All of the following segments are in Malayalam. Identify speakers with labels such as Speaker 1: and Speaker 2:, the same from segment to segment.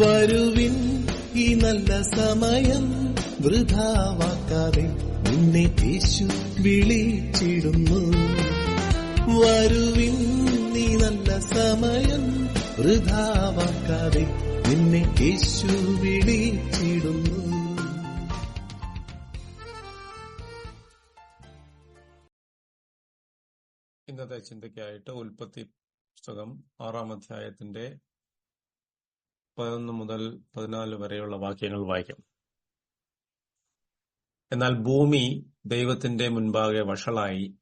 Speaker 1: വരുവിൻ ഈ നല്ല സമയം വൃഥാവാക്കാതെ നിന്നെ യേശു വിളിച്ചിടുന്നു. വരുവിൻ നീ നല്ല സമയം വൃഥാവാക്കാതെ നിന്നെ യേശു വിളിച്ചിടുന്നു.
Speaker 2: ഇന്നത്തെ ചിന്തയ്ക്കായിട്ട് ഉൽപ്പത്തി പുസ്തകം ആറാം അധ്യായത്തിന്റെ പതിനൊന്ന് മുതൽ പതിനാല് വരെയുള്ള വാക്യങ്ങൾ വായിക്കാം. എന്നാൽ ഭൂമി ദൈവത്തിന്റെ മുൻപാകെ വഷളായി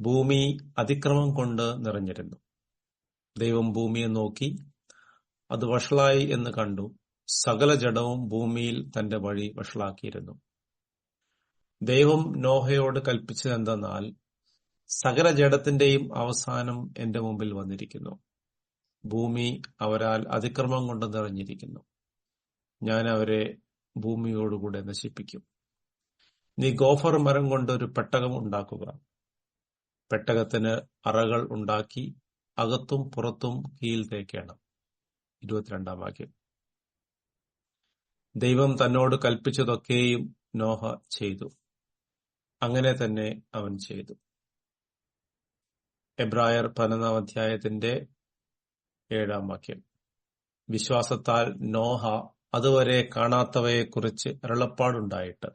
Speaker 2: ഭൂമി അതിക്രമം കൊണ്ട് നിറഞ്ഞിരുന്നു. ദൈവം ഭൂമിയെ നോക്കി അത് വഷളായി എന്ന് കണ്ടു. സകല ജഡവും ഭൂമിയിൽ തന്റെ വഴി വഷളാക്കിയിരുന്നു. ദൈവം നോഹയോട് കൽപ്പിച്ചതെന്തെന്നാൽ സകല ജഡത്തിന്റെയും അവസാനം എന്റെ മുമ്പിൽ വന്നിരിക്കുന്നു. ഭൂമി അവരാൽ അതിക്രമം കൊണ്ട് നിറഞ്ഞിരിക്കുന്നു ഞാൻ അവരെ ഭൂമിയോടുകൂടെ നശിപ്പിക്കും. നീ ഗോഫർ മരം കൊണ്ട് ഒരു പെട്ടകം ഉണ്ടാക്കുക. പെട്ടകത്തിന് അറകൾ ഉണ്ടാക്കി അകത്തും പുറത്തും കീൽ തേക്കണം. ഇരുപത്തിരണ്ടാം വാക്യം. ദൈവം തന്നോട് കൽപ്പിച്ചതൊക്കെയും നോഹ ചെയ്തു. അങ്ങനെ തന്നെ അവൻ ചെയ്തു. എബ്രായർ പതിനൊന്നാം അധ്യായത്തിന്റെ ഏഴാം വാക്യം. വിശ്വാസത്താൽ നോഹ അതുവരെ കാണാത്തവയെക്കുറിച്ച് അരുളപ്പാടുണ്ടായിട്ട്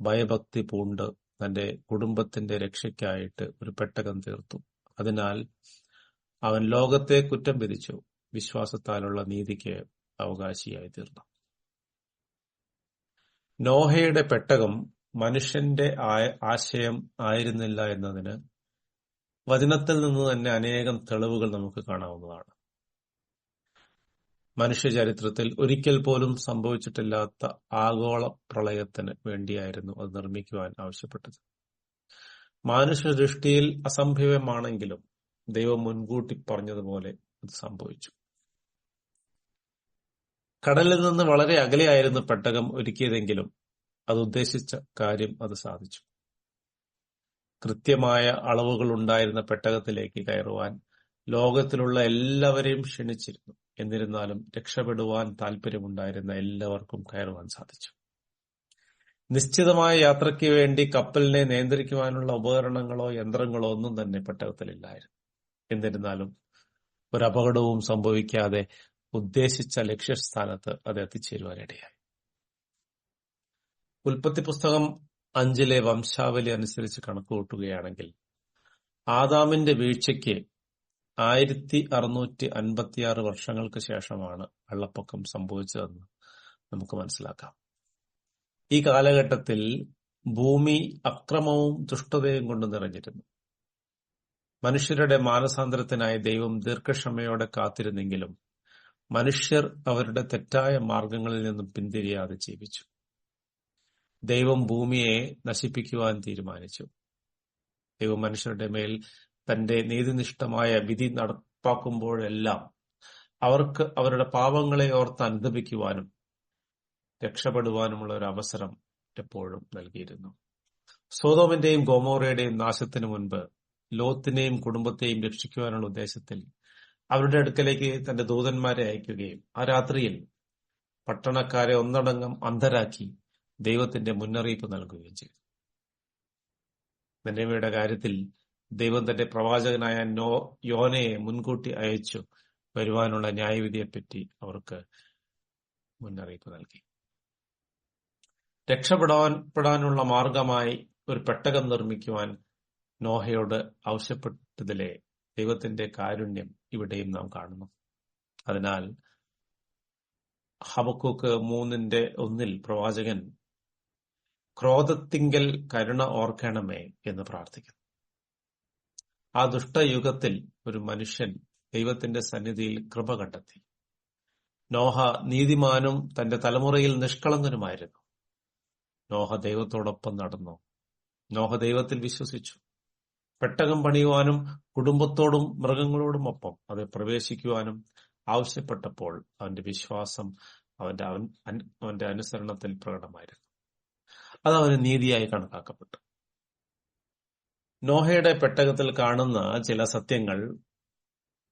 Speaker 2: ഭയഭക്തി പൂണ്ട് തന്റെ കുടുംബത്തിന്റെ രക്ഷയ്ക്കായിട്ട് ഒരു പെട്ടകം തീർത്തു. അതിനാൽ അവൻ ലോകത്തെ കുറ്റം വിധിച്ചു. വിശ്വാസത്താലുള്ള നീതിക്ക് അവകാശിയായി തീർന്നു. നോഹയുടെ പെട്ടകം മനുഷ്യന്റെ ആശയം ആയിരുന്നില്ല എന്നതിന് വചനത്തിൽ നിന്ന് തന്നെ അനേകം തെളിവുകൾ നമുക്ക് കാണാവുന്നതാണ്. മനുഷ്യചരിത്രത്തിൽ ഒരിക്കൽ പോലും സംഭവിച്ചിട്ടില്ലാത്ത ആഗോള പ്രളയത്തിന് വേണ്ടിയായിരുന്നു അത് നിർമ്മിക്കുവാൻ ആവശ്യപ്പെട്ടത്. മാനുഷ്യദൃഷ്ടിയിൽ അസംഭവ്യമാണെങ്കിലും ദൈവം മുൻകൂട്ടി പറഞ്ഞതുപോലെ അത് സംഭവിച്ചു. കടലിൽ നിന്ന് വളരെ അകലെയായിരുന്നു പെട്ടകം ഒരുക്കിയതെങ്കിലും അത് ഉദ്ദേശിച്ച കാര്യം അത് സാധിച്ചു. കൃത്യമായ അളവുകൾ ഉണ്ടായിരുന്ന പെട്ടകത്തിലേക്ക് കയറുവാൻ ലോകത്തിലുള്ള എല്ലാവരെയും ക്ഷണിച്ചിരുന്നു. എന്നിരുന്നാലും രക്ഷപ്പെടുവാൻ താല്പര്യമുണ്ടായിരുന്ന എല്ലാവർക്കും കയറുവാൻ സാധിച്ചു. നിശ്ചിതമായ യാത്രയ്ക്ക് വേണ്ടി കപ്പലിനെ നിയന്ത്രിക്കുവാനുള്ള ഉപകരണങ്ങളോ യന്ത്രങ്ങളോ ഒന്നും തന്നെ പെട്ടകത്തിലില്ലായിരുന്നു. എന്നിരുന്നാലും ഒരു അപകടവും സംഭവിക്കാതെ ഉദ്ദേശിച്ച ലക്ഷ്യസ്ഥാനത്ത് അത് എത്തിച്ചേരുവാനിടയായി. ഉൽപ്പത്തി പുസ്തകം അഞ്ചിലെ വംശാവലി അനുസരിച്ച് കണക്കുകൂട്ടുകയാണെങ്കിൽ ആദാമിന്റെ വീഴ്ചയ്ക്ക് ആയിരത്തി അറുന്നൂറ്റി അൻപത്തിയാറ് വർഷങ്ങൾക്ക് ശേഷമാണ് വെള്ളപ്പൊക്കം സംഭവിച്ചതെന്ന് നമുക്ക് മനസ്സിലാക്കാം. ഈ കാലഘട്ടത്തിൽ ഭൂമി അക്രമവും ദുഷ്ടതയും കൊണ്ട് നിറഞ്ഞിരുന്നു. മനുഷ്യരുടെ മാനസാന്തരത്തിനായി ദൈവം ദീർഘക്ഷമയോടെ കാത്തിരുന്നെങ്കിലും മനുഷ്യർ അവരുടെ തെറ്റായ മാർഗങ്ങളിൽ നിന്നും പിന്തിരിയാതെ ജീവിച്ചു. ദൈവം ഭൂമിയെ നശിപ്പിക്കുവാൻ തീരുമാനിച്ചു. ദൈവം മനുഷ്യരുടെ മേൽ തന്റെ നീതിനിഷ്ഠമായ വിധി നടപ്പാക്കുമ്പോഴെല്ലാം അവർക്ക് അവരുടെ പാപങ്ങളെ ഓർത്ത് അനുദപിക്കുവാനും രക്ഷപ്പെടുവാനുമുള്ള ഒരു അവസരം എപ്പോഴും നൽകിയിരുന്നു. സോതോമിന്റെയും ഗോമോറയുടെയും നാശത്തിനു മുൻപ് ലോത്തിനെയും കുടുംബത്തെയും രക്ഷിക്കുവാനുള്ള ഉദ്ദേശത്തിൽ അവരുടെ അടുക്കലേക്ക് തന്റെ ദൂതന്മാരെ അയക്കുകയും ആ രാത്രിയിൽ പട്ടണക്കാരെ ഒന്നടങ്കം അന്ധരാക്കി ദൈവത്തിന്റെ മുന്നറിയിപ്പ് നൽകുകയും ചെയ്തു. നിന്നവയുടെ കാര്യത്തിൽ ദൈവം തന്റെ പ്രവാചകനായ നോ യോനയെ മുൻകൂട്ടി അയച്ചു. വരുവാനുള്ള ന്യായവിധിയെപ്പറ്റി അവർക്ക് മുന്നറിയിപ്പ് നൽകി. രക്ഷപ്പെടാൻപ്പെടാനുള്ള മാർഗമായി ഒരു പെട്ടകം നിർമ്മിക്കുവാൻ നോഹയോട് ആവശ്യപ്പെട്ടതിലെ ദൈവത്തിന്റെ കാരുണ്യം ഇവിടെയും നാം കാണുന്നു. അതിനാൽ ഹബക്കൂക്ക് മൂന്നിന്റെ ഒന്നിൽ പ്രവാചകൻ ക്രോധത്തിങ്കൽ കരുണ ഓർക്കണമേ എന്ന് പ്രാർത്ഥിക്കുന്നു. ആ ദുഷ്ടയുഗത്തിൽ ഒരു മനുഷ്യൻ ദൈവത്തിന്റെ സന്നിധിയിൽ കൃപ കണ്ടെത്തി. നോഹ നീതിമാനും തന്റെ തലമുറയിൽ നിഷ്കളങ്കനുമായിരുന്നു. നോഹ ദൈവത്തോടൊപ്പം നടന്നു. നോഹ ദൈവത്തിൽ വിശ്വസിച്ചു. പെട്ടകം പണിയുവാനും കുടുംബത്തോടും മൃഗങ്ങളോടും ഒപ്പം അത് പ്രവേശിക്കുവാനും ആവശ്യപ്പെട്ടപ്പോൾ അവന്റെ വിശ്വാസം അവന്റെ അവൻ അവന്റെ അനുസരണത്തിൽ പ്രകടമായിരുന്നു. അത് അവന് നീതിയായി കണക്കാക്കപ്പെട്ടു. നോഹയുടെ പെട്ടകത്തിൽ കാണുന്ന ചില സത്യങ്ങൾ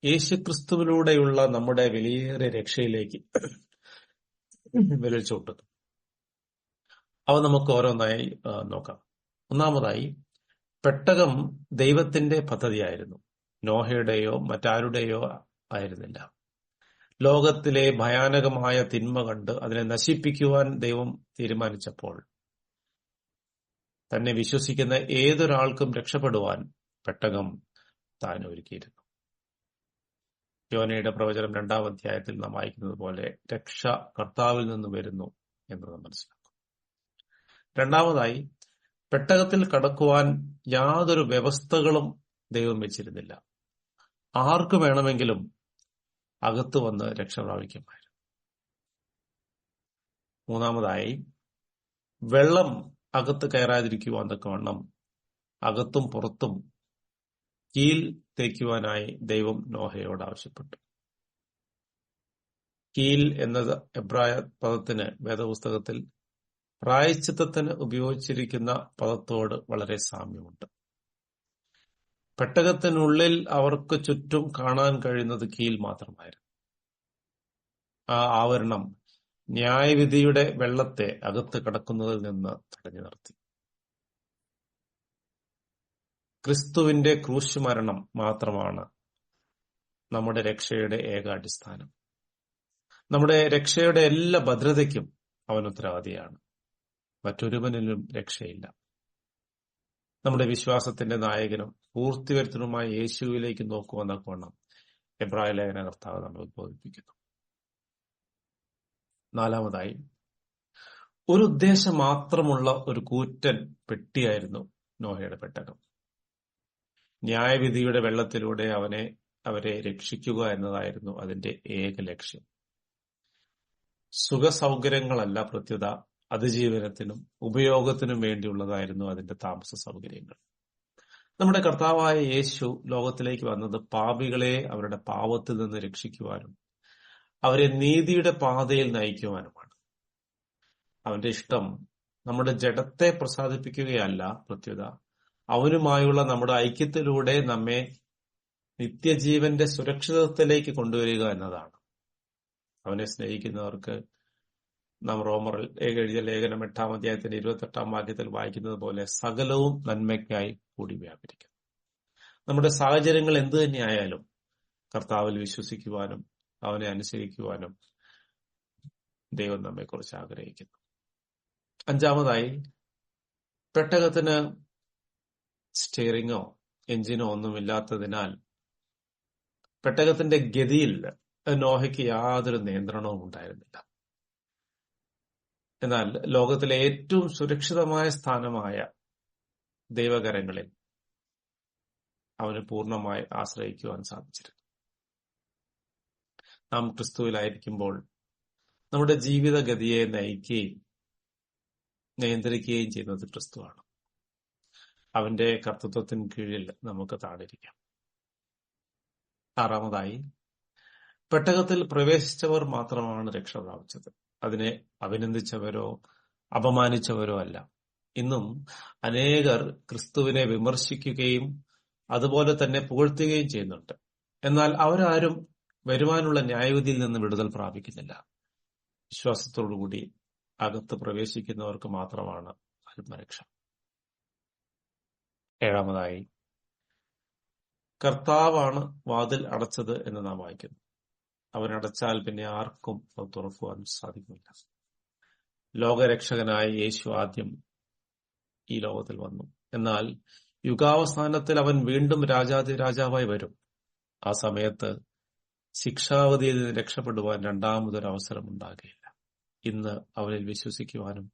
Speaker 2: യേശുക്രിസ്തുവിലൂടെയുള്ള നമ്മുടെ വിലയേറിയ രക്ഷയിലേക്ക് വിരൽ അവ നമുക്ക് ഓരോന്നായി നോക്കാം. ഒന്നാമതായി പെട്ടകം ദൈവത്തിന്റെ പദ്ധതിയായിരുന്നു. നോഹയുടെയോ മറ്റാരുടെയോ ആയിരുന്നില്ല. ലോകത്തിലെ ഭയാനകമായ തിന്മ കണ്ട് അതിനെ നശിപ്പിക്കുവാൻ ദൈവം തീരുമാനിച്ചപ്പോൾ തന്നെ വിശ്വസിക്കുന്ന ഏതൊരാൾക്കും രക്ഷപ്പെടുവാൻ പെട്ടകം താൻ ഒരുക്കിയിരുന്നു. യോനയുടെ പ്രവചനം രണ്ടാം അധ്യായത്തിൽ നാം വായിക്കുന്നത് പോലെ രക്ഷ കർത്താവിൽ നിന്ന് വരുന്നു എന്ന് നാം മനസ്സിലാക്കും രണ്ടാമതായി പെട്ടകത്തിൽ കടക്കുവാൻ യാതൊരു വ്യവസ്ഥകളും ദൈവം വെച്ചിരുന്നില്ല. ആർക്ക് വേണമെങ്കിലും അകത്തു വന്ന് രക്ഷ പ്രാപിക്കുമായിരുന്നു. മൂന്നാമതായി വെള്ളം അകത്ത് കയറാതിരിക്കുവാൻ തക്കവണ്ണം അകത്തും പുറത്തും കീൽ തേക്കുവാനായി ദൈവം നോഹയോട് ആവശ്യപ്പെട്ടു. കീൽ എന്ന എബ്രായ പദത്തിന് വേദപുസ്തകത്തിൽ പ്രായച്ചിത്തത്തിന് ഉപയോഗിച്ചിരിക്കുന്ന പദത്തോട് വളരെ സാമ്യമുണ്ട്. പെട്ടകത്തിനുള്ളിൽ അവർക്ക് ചുറ്റും കാണാൻ കഴിയുന്നത് കീൽ മാത്രമായിരുന്നു. ആ ആവരണം ന്യായവിധിയുടെ വെള്ളത്തെ അകത്ത് കടക്കുന്നതിൽ നിന്ന് തടഞ്ഞു നിർത്തി ക്രിസ്തുവിന്റെ ക്രൂശ് മരണം മാത്രമാണ് നമ്മുടെ രക്ഷയുടെ ഏകാടിസ്ഥാനം. നമ്മുടെ രക്ഷയുടെ എല്ലാ ഭദ്രതയ്ക്കും അവൻ ഉത്തരവാദിയാണ്. മറ്റൊരുവനിലും രക്ഷയില്ല. നമ്മുടെ വിശ്വാസത്തിന്റെ നായകനും പൂർത്തിവരുത്തനുമായ യേശുവിലേക്ക് നോക്കുമെന്ന കോണം എബ്രാഹിം ലേഖന കർത്താവ് നമ്മൾ ഉദ്ബോധിപ്പിക്കുന്നു. നാലാമതായി ഒരു ഉദ്ദേശം മാത്രമുള്ള ഒരു കൂറ്റൻ പെട്ടിയായിരുന്നു നോഹയുടെ പെട്ടകം. ന്യായവിധിയുടെ വെള്ളത്തിലൂടെ അവനെ അവരെ രക്ഷിക്കുക എന്നതായിരുന്നു അതിന്റെ ഏക ലക്ഷ്യം. സുഖസൗകര്യങ്ങളല്ല പ്രത്യുത അതിജീവനത്തിനും ഉപയോഗത്തിനും വേണ്ടിയുള്ളതായിരുന്നു അതിന്റെ താമസ സൗകര്യങ്ങൾ. നമ്മുടെ കർത്താവായ യേശു ലോകത്തിലേക്ക് വന്നത് പാപികളെ അവരുടെ പാപത്തിൽ നിന്ന് രക്ഷിക്കുവാനും അവരെ നീതിയുടെ പാതയിൽ നയിക്കുവാനുമാണ്. അവന്റെ ഇഷ്ടം നമ്മുടെ ജഡത്തെ പ്രസാദിപ്പിക്കുകയല്ല പ്രത്യുത അവനുമായുള്ള നമ്മുടെ ഐക്യത്തിലൂടെ നമ്മെ നിത്യജീവന്റെ സുരക്ഷിതത്വത്തിലേക്ക് കൊണ്ടുവരിക എന്നതാണ്. അവനെ സ്നേഹിക്കുന്നവർക്ക് നാം റോമർ എഴുതിയ ലേഖനം എട്ടാം അധ്യായത്തിന്റെ ഇരുപത്തെട്ടാം വാക്യത്തിൽ വായിക്കുന്നത് പോലെ സകലവും നന്മയ്ക്കായി കൂടി വ്യാപരിക്കുന്നു. നമ്മുടെ സാഹചര്യങ്ങൾ എന്തു തന്നെയായാലും കർത്താവിൽ വിശ്വസിക്കുവാനും അവനെ അനുസരിക്കുവാനും ദൈവം നമ്മെക്കുറിച്ച് ആഗ്രഹിക്കുന്നു. അഞ്ചാമതായി പെട്ടകത്തിന് സ്റ്റിയറിങ്ങോ എഞ്ചിനോ ഒന്നുമില്ലാത്തതിനാൽ പെട്ടകത്തിന്റെ ഗതിയിൽ നോഹയ്ക്ക് യാതൊരു നിയന്ത്രണവും ഉണ്ടായിരുന്നില്ല. എന്നാൽ ലോകത്തിലെ ഏറ്റവും സുരക്ഷിതമായ സ്ഥാനമായ ദൈവകരങ്ങളിൽ അവന് പൂർണമായി ആശ്രയിക്കുവാൻ സാധിച്ചിരുന്നു. നാം ക്രിസ്തുവിലായിരിക്കുമ്പോൾ നമ്മുടെ ജീവിതഗതിയെ നയിക്കുകയും നിയന്ത്രിക്കുകയും ചെയ്യുന്നത് ക്രിസ്തുവാണ്. അവന്റെ കർത്തൃത്വത്തിന് കീഴിൽ നമുക്ക് താണിരിക്കാം ആറാമതായി പെട്ടകത്തിൽ പ്രവേശിച്ചവർ മാത്രമാണ് രക്ഷ പ്രാപിച്ചത്. അതിനെ അഭിനന്ദിച്ചവരോ അപമാനിച്ചവരോ അല്ല. ഇന്നും അനേകർ ക്രിസ്തുവിനെ വിമർശിക്കുകയും അതുപോലെ തന്നെ പുകഴ്ത്തുകയും ചെയ്യുന്നുണ്ട്. എന്നാൽ അവരാരും വരുവാനുള്ള ന്യായവിധിയിൽ നിന്ന് വിടുതൽ പ്രാപിക്കുന്നില്ല. വിശ്വാസത്തോടുകൂടി അകത്ത് പ്രവേശിക്കുന്നവർക്ക് മാത്രമാണ് ആത്മരക്ഷ. ഏഴാമതായി കർത്താവാണ് വാതിൽ അടച്ചത് എന്ന് നാം വായിക്കുന്നു. അവനടച്ചാൽ പിന്നെ ആർക്കും അത് തുറക്കുവാൻ സാധിക്കില്ല. ലോകരക്ഷകനായ യേശു ആദ്യം ഈ ലോകത്തിൽ വന്നു. എന്നാൽ യുഗാവസാനത്തിൽ അവൻ വീണ്ടും രാജാതി രാജാവായി വരും. ആ സമയത്ത് ശിക്ഷാവധിയിൽ നിന്ന് രക്ഷപ്പെടുവാൻ രണ്ടാമതൊരു അവസരം ഉണ്ടാകുകയില്ല ഇന്ന് അവനിൽ വിശ്വസിക്കുവാനും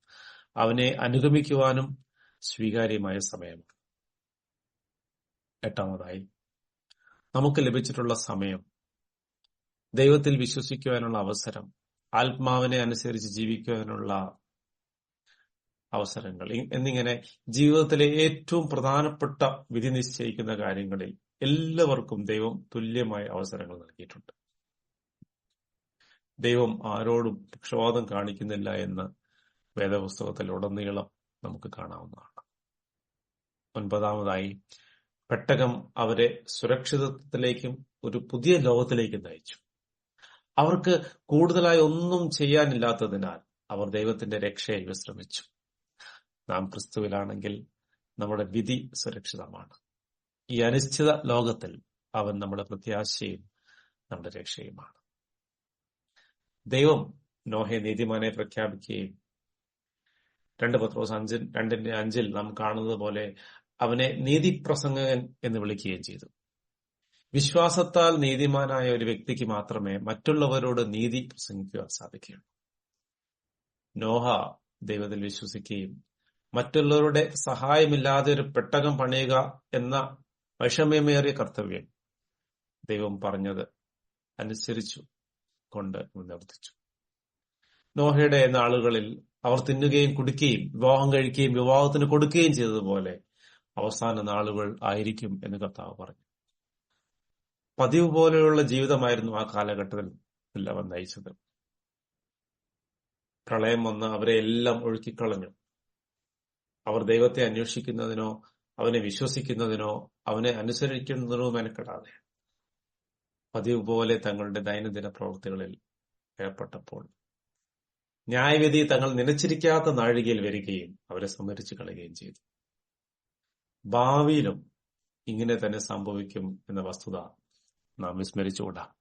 Speaker 2: അവനെ അനുഗമിക്കുവാനും സ്വീകാര്യമായ സമയമാണ്. എട്ടാമതായി നമുക്ക് ലഭിച്ചിട്ടുള്ള സമയം ദൈവത്തിൽ വിശ്വസിക്കുവാനുള്ള അവസരം ആത്മാവിനെ അനുസരിച്ച് ജീവിക്കുവാനുള്ള അവസരങ്ങൾ എന്നിങ്ങനെ ജീവിതത്തിലെ ഏറ്റവും പ്രധാനപ്പെട്ട വിധി നിശ്ചയിക്കുന്ന കാര്യങ്ങളിൽ എല്ലാവർക്കും ദൈവം തുല്യമായ അവസരങ്ങൾ നൽകിയിട്ടുണ്ട്. ദൈവം ആരോടും പക്ഷപാതം കാണിക്കുന്നില്ല എന്ന് വേദപുസ്തകത്തിൽ ഉടനീളം നമുക്ക് കാണാവുന്നതാണ്. ഒൻപതാമതായി പെട്ടകം അവരെ സുരക്ഷിതത്വത്തിലേക്കും ഒരു പുതിയ ലോകത്തിലേക്കും നയിച്ചു. അവർക്ക് കൂടുതലായി ഒന്നും ചെയ്യാനില്ലാത്തതിനാൽ അവർ ദൈവത്തിന്റെ രക്ഷയെ വിശ്രമിച്ചു. നാം ക്രിസ്തുവിലാണെങ്കിൽ നമ്മുടെ വിധി സുരക്ഷിതമാണ്. ഈ അനിശ്ചിത ലോകത്തിൽ അവൻ നമ്മുടെ പ്രത്യാശയും നമ്മുടെ രക്ഷയുമാണ്. ദൈവം നോഹെ നീതിമാനെ പ്രഖ്യാപിക്കുകയും രണ്ട് പത്രോസ് അഞ്ചിൽ രണ്ടിന്റെ അഞ്ചിൽ നാം കാണുന്നത് പോലെ അവനെ നീതിപ്രസംഗകൻ എന്ന് വിളിക്കുകയും ചെയ്തു. വിശ്വാസത്താൽ നീതിമാനായ ഒരു വ്യക്തിക്ക് മാത്രമേ മറ്റുള്ളവരോട് നീതി പ്രസംഗിക്കുവാൻ സാധിക്കുകയുള്ളൂ. നോഹ ദൈവത്തിൽ വിശ്വസിക്കുകയും മറ്റുള്ളവരുടെ സഹായമില്ലാതെ ഒരു പെട്ടകം പണിയുക എന്ന വൈഷമ്യമേറിയ കർത്തവ്യം ദൈവം പറഞ്ഞത് അനുസരിച്ചു. കൊണ്ട് നിവർത്തിച്ചു. നോഹയുടെ നാളുകളിൽ അവർ തിന്നുകയും കുടിക്കുകയും വിവാഹം കഴിക്കുകയും വിവാഹത്തിന് കൊടുക്കുകയും ചെയ്തതുപോലെ അവസാന നാളുകൾ ആയിരിക്കും എന്ന് കർത്താവ് പറഞ്ഞു. പതിവ് പോലെയുള്ള ജീവിതമായിരുന്നു ആ കാലഘട്ടത്തിൽ അവൻ നയിച്ചത്. പ്രളയം വന്ന് അവരെ എല്ലാം ഒഴുക്കിക്കളഞ്ഞു. അവർ ദൈവത്തെ അന്വേഷിക്കുന്നതിനോ അവനെ വിശ്വസിക്കുന്നതിനോ അവനെ അനുസരിക്കുന്നതിനോ മെനക്കെടാതെ പതിവ് പോലെ തങ്ങളുടെ ദൈനംദിന പ്രവൃത്തികളിൽ ഏർപ്പെട്ടപ്പോൾ ന്യായവിധി തങ്ങൾ നനച്ചിരിക്കാത്ത നാഴികയിൽ വരികയും അവരെ സംഹരിച്ചു കളയുകയും ചെയ്തു. ഭാവിയിലും ഇങ്ങനെ തന്നെ സംഭവിക്കും എന്ന വസ്തുത നാം വിസ്മരിച്ചുകൂടാം?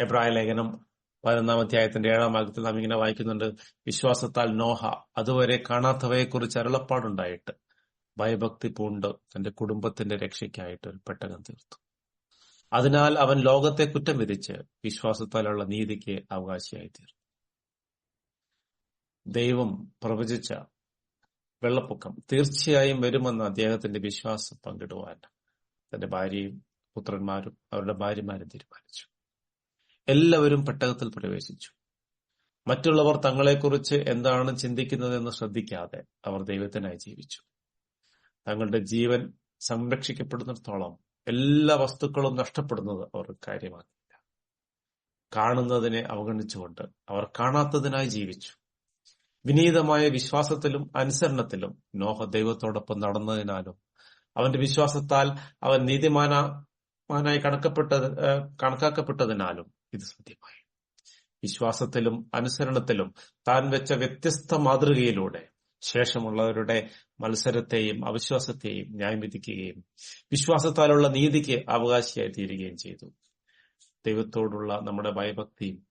Speaker 2: എബ്രായ ലേഖനം പതിനൊന്നാം അധ്യായത്തിന്റെ ഏഴാം ഭാഗത്തിൽ നാം ഇങ്ങനെ വായിക്കുന്നുണ്ട്. വിശ്വാസത്താൽ നോഹ അതുവരെ കാണാത്തവയെ കുറിച്ച് അരുളപ്പാടുണ്ടായിട്ട് ഭയഭക്തി പൂണ്ട് തന്റെ കുടുംബത്തിന്റെ രക്ഷയ്ക്കായിട്ട് ഒരു പെട്ടകം തീർത്തു. അതിനാൽ അവൻ ലോകത്തെ കുറ്റം വിധിച്ച് വിശ്വാസത്താലുള്ള നീതിക്ക് അവകാശിയായി തീർന്നു ദൈവം പ്രവചിച്ച വെള്ളപ്പൊക്കം തീർച്ചയായും വരുമെന്ന് അദ്ദേഹത്തിന്റെ വിശ്വാസം പങ്കിടുവാൻ തന്റെ ഭാര്യയും പുത്രന്മാരും അവരുടെ ഭാര്യമാരും തീരുമാനിച്ചു. എല്ലാവരും പെട്ടകത്തിൽ പ്രവേശിച്ചു. മറ്റുള്ളവർ തങ്ങളെക്കുറിച്ച് എന്താണ് ചിന്തിക്കുന്നതെന്ന് ശ്രദ്ധിക്കാതെ അവർ ദൈവത്തിനായി ജീവിച്ചു. തങ്ങളുടെ ജീവൻ സംരക്ഷിക്കപ്പെടുന്നിടത്തോളം എല്ലാ വസ്തുക്കളും നഷ്ടപ്പെടുന്നത് അവർ കാര്യമാക്കില്ല കാണുന്നതിനെ അവഗണിച്ചുകൊണ്ട് അവർ കാണാത്തതിനായി ജീവിച്ചു. വിനീതമായ വിശ്വാസത്തിലും അനുസരണത്തിലും നോഹ ദൈവത്തോടൊപ്പം നടന്നതിനാലും അവന്റെ വിശ്വാസത്താൽ അവൻ നീതിമാന മാനായി കണക്കപ്പെട്ട കണക്കാക്കപ്പെട്ടതിനാലും ഇത് സത്യമായി വിശ്വാസത്തിലും അനുസരണത്തിലും താൻ വെച്ച വ്യത്യസ്ത മാതൃകയിലൂടെ ശേഷമുള്ളവരുടെ മത്സരത്തെയും അവിശ്വാസത്തെയും ന്യായം വിധിക്കുകയും വിശ്വാസത്താലുള്ള നീതിക്ക് അവകാശിയായി തീരുകയും ചെയ്തു. ദൈവത്തോടുള്ള നമ്മുടെ ഭയഭക്തിയും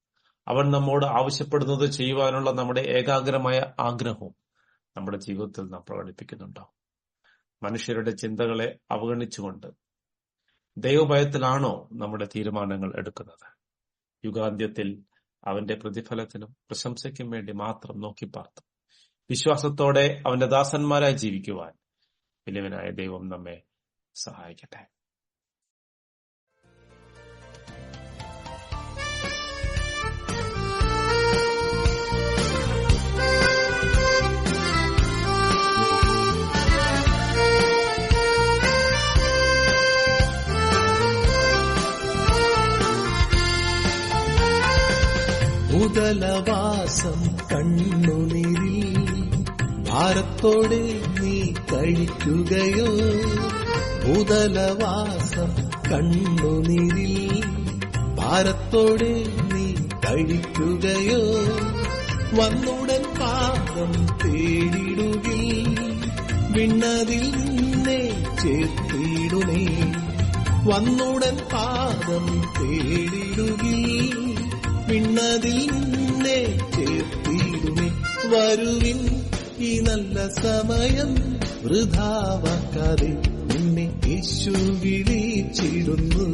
Speaker 2: അവൻ നമ്മോട് ആവശ്യപ്പെടുന്നത് ചെയ്യുവാനുള്ള നമ്മുടെ ഏകാഗ്രമായ ആഗ്രഹവും നമ്മുടെ ജീവിതത്തിൽ നാം പ്രകടിപ്പിക്കുന്നുണ്ടോ? മനുഷ്യരുടെ ചിന്തകളെ അവഗണിച്ചുകൊണ്ട് ദൈവഭയത്തിലാണോ നമ്മുടെ തീരുമാനങ്ങൾ എടുക്കുന്നത്? യുഗാന്ത്യത്തിൽ അവന്റെ പ്രതിഫലത്തിനും പ്രശംസയ്ക്കും വേണ്ടി മാത്രം നോക്കിപ്പാർത്തു വിശ്വാസത്തോടെ അവന്റെ ദാസന്മാരായി ജീവിക്കുവാൻ വലിയവനായ ദൈവം നമ്മെ സഹായിക്കട്ടെ.
Speaker 1: ഉദലവാസം കണ്ണുനീരിൽ ഭാരത്തോടെ നീ കഴിക്കുകയോ? മുതലവാസം കണ്ണുനീരിൽ ഭാരത്തോടെ നീ കഴിക്കുകയോ? വന്നുടൻ പാദം തേടിടുകിൽ വിണ്ണതിൽ നിന്നെ ചേർത്തിടുമേ വന്നുടൻ പാദം തേടിടുകിൽ വിണ്ണതിൽ നിന്നെ ചേർത്തിടുമേ വരുവിൻ ഈ നല്ല സമയം വൃഥാവാക്കാതെ നിന്നെ യേശു വിളിച്ചിടുന്നു.